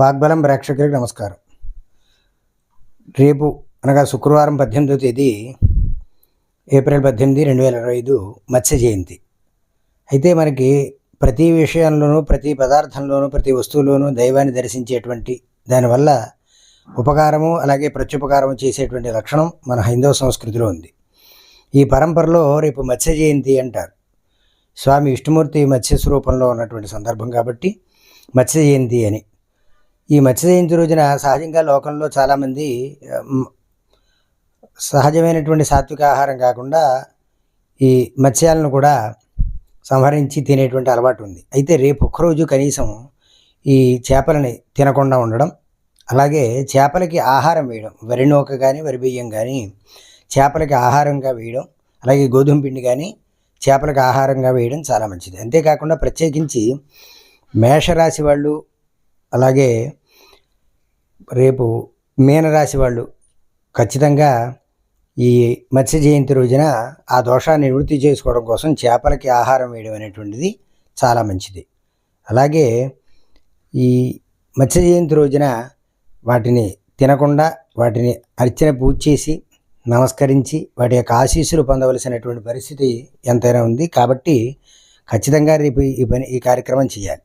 వాగ్బలం ప్రేక్షకులకు నమస్కారం. రేపు అనగా శుక్రవారం పద్దెనిమిదో తేదీ ఏప్రిల్ పద్దెనిమిది రెండు వేల ఇరవై ఐదు మత్స్య జయంతి. అయితే మనకి ప్రతి విషయంలోనూ ప్రతి పదార్థంలోనూ ప్రతి వస్తువులోనూ దైవాన్ని దర్శించేటువంటి దానివల్ల ఉపకారము అలాగే ప్రత్యుపకారము చేసేటువంటి లక్షణం మన హైందవ సంస్కృతిలో ఉంది. ఈ పరంపరలో రేపు మత్స్య జయంతి అంటారు. స్వామి విష్ణుమూర్తి మత్స్య స్వరూపంలో ఉన్నటువంటి సందర్భం కాబట్టి మత్స్య జయంతి అని. ఈ మత్స్య జయంతి రోజున సహజంగా లోకంలో చాలామంది సహజమైనటువంటి సాత్విక ఆహారం కాకుండా ఈ మత్స్యాలను కూడా సంహరించి తినేటువంటి అలవాటు ఉంది. అయితే రేపు ఒక్కరోజు కనీసం ఈ చేపలని తినకుండా ఉండడం అలాగే చేపలకి ఆహారం వేయడం వరి నూక కానీ వరి బియ్యం కానీ చేపలకి ఆహారంగా వేయడం అలాగే గోధుమ పిండి కానీ చేపలకు ఆహారంగా వేయడం చాలా మంచిది. అంతేకాకుండా ప్రత్యేకించి మేషరాశి వాళ్ళు అలాగే రేపు మీనరాశి వాళ్ళు ఖచ్చితంగా ఈ మత్స్య జయంతి రోజున ఆ దోషాన్ని నివృత్తి చేసుకోవడం కోసం చేపలకి ఆహారం వేయడం అనేటువంటిది చాలా మంచిది. అలాగే ఈ మత్స్య జయంతి రోజున వాటిని తినకుండా వాటిని అర్చన పూజ చేసి నమస్కరించి వాటి యొక్క ఆశీస్సులు పొందవలసినటువంటి పరిస్థితి ఎంతైనా ఉంది కాబట్టి ఖచ్చితంగా రేపు ఈ పని ఈ కార్యక్రమం చేయాలి.